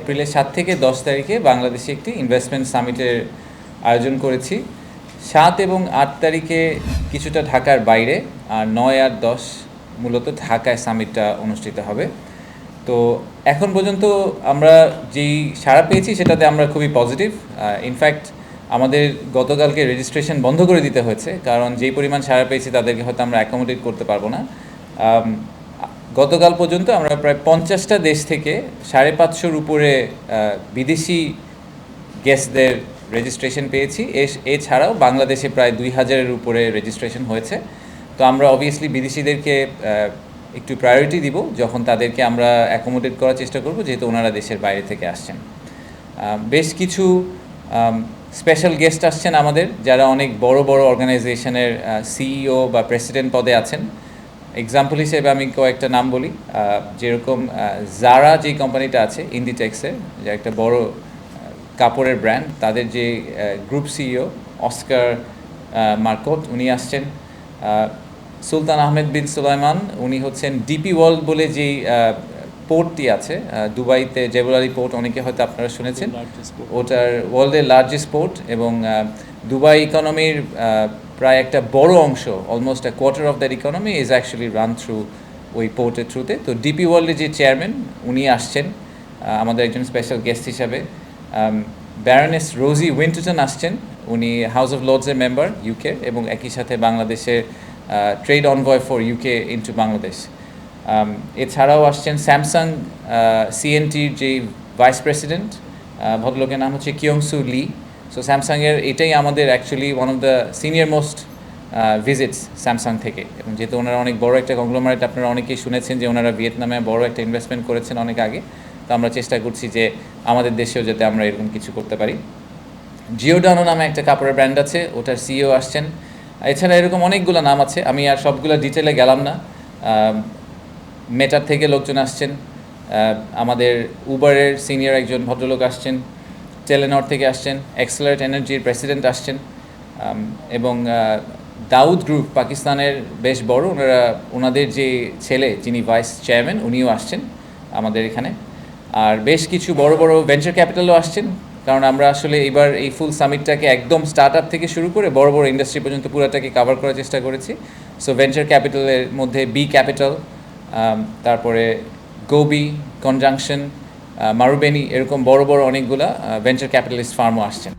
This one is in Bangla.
এপ্রিলের সাত থেকে দশ তারিখে বাংলাদেশে একটি ইনভেস্টমেন্ট সামিটের আয়োজন করেছি। সাত এবং আট তারিখে কিছুটা ঢাকার বাইরে আর নয় আর দশ মূলত ঢাকায় সামিটটা অনুষ্ঠিত হবে। তো এখন পর্যন্ত আমরা যেই সাড়া পেয়েছি সেটাতে আমরা খুবই পজিটিভ ইনফ্যাক্ট আমাদের গতকালকে রেজিস্ট্রেশন বন্ধ করে দিতে হয়েছে, কারণ যেই পরিমাণ সাড়া পেয়েছি তাদেরকে হয়তো আমরা অ্যাকোমোডেট করতে পারব না। গতকাল পর্যন্ত আমরা প্রায় পঞ্চাশটা দেশ থেকে সাড়ে পাঁচশোর উপরে বিদেশি গেস্টদের রেজিস্ট্রেশন পেয়েছি। এছাড়াও বাংলাদেশে প্রায় দুই হাজারের উপরে রেজিস্ট্রেশন হয়েছে। তো আমরা অবভিয়াসলি বিদেশিদেরকে একটু প্রায়োরিটি দিব, যখন তাদেরকে আমরা অ্যাকোমোডেট করার চেষ্টা করব, যেহেতু ওনারা দেশের বাইরে থেকে আসছেন। বেশ কিছু স্পেশাল গেস্ট আসছেন আমাদের, যারা অনেক বড় বড় অর্গানাইজেশনের সিইও বা প্রেসিডেন্ট পদে আছেন। এক্সাম্পল হিসেবে আমি কয়েকটা নাম বলি। যেরকম জারা যে কোম্পানিটা আছে ইন্ডিটেক্সের যে একটা বড় কাপড়ের ব্র্যান্ড তাদের যে গ্রুপ সিইও অস্কার মার্কট, উনি আসছেন। সুলতান আহমেদ বিন সুলাইমান, উনি হচ্ছেন ডিপি ওয়ার্ল্ড বলে যেই পোর্টটি আছে দুবাইতে জেবুলারি পোর্ট অনেকে হয়তো আপনারা শুনেছেন। ওটার ওয়ার্ল্ডের লার্জেস্ট পোর্ট এবং দুবাই ইকোনমির প্রায় একটা বড় অংশ almost a quarter of that economy is actually run through ওই পোর্টের থ্রুতে তো ডিপি ওয়ার্ল্ডের যে চেয়ারম্যান উনি আসছেন আমাদের একজন স্পেশাল গেস্ট হিসাবে। ব্যারনেস রোজি উইন্টন আসছেন উনি হাউস অফ লর্ডসের মেম্বার ইউকে এবং একই সাথে বাংলাদেশের trade envoy for UK into Bangladesh এছাড়াও আসছেন স্যামসাং সিএনটির যে ভাইস প্রেসিডেন্ট ভদ্রলোকের নাম হচ্ছে কিয়ংসু লি সো স্যামসাংয়ের এটাই আমাদের actually one of the senior most visits Samsung থেকে। এবং যেহেতু ওনারা অনেক বড় একটা কংগ্লোমারেট আপনারা অনেকেই শুনেছেন যে ওনারা ভিয়েতনামে বড় একটা ইনভেস্টমেন্ট করেছেন অনেক আগে। তো আমরা চেষ্টা করছি যে আমাদের দেশেও যাতে আমরা এরকম কিছু করতে পারি। জিওডানো নামে একটা কাপড়ের ব্র্যান্ড আছে, ওটার সিইও আসছেন। এছাড়া এরকম অনেকগুলো নাম আছে, আমি আর সবগুলো ডিটেলে গেলাম না। মেটার থেকে লোকজন আসছেন আমাদের উবারের সিনিয়র একজন ভদ্রলোক আসছেন টেলেনর থেকে আসছেন এক্সেলারেট এনার্জির প্রেসিডেন্ট আসছেন এবং দাউদ গ্রুপ পাকিস্তানের বেশ বড়, ওনারা, ওনাদের যে ছেলে, যিনি ভাইস চেয়ারম্যান উনিও আসছেন আমাদের এখানে। আর বেশ কিছু বড় বড় ভেঞ্চার ক্যাপিটালও আসছেন, কারণ আমরা আসলে এবার এই ফুল সামিটটাকে একদম স্টার্ট আপ থেকে শুরু করে বড় বড় ইন্ডাস্ট্রি পর্যন্ত পুরোটাকে কাভার করার চেষ্টা করেছি। সো ভেঞ্চার ক্যাপিটালের মধ্যে বি ক্যাপিটাল তারপরে গোবি কনজাংশন মারুবেনি এরকম বড় বড় অনেকগুলা ভেঞ্চার ক্যাপিটালিস্ট ফার্মও আসছেন।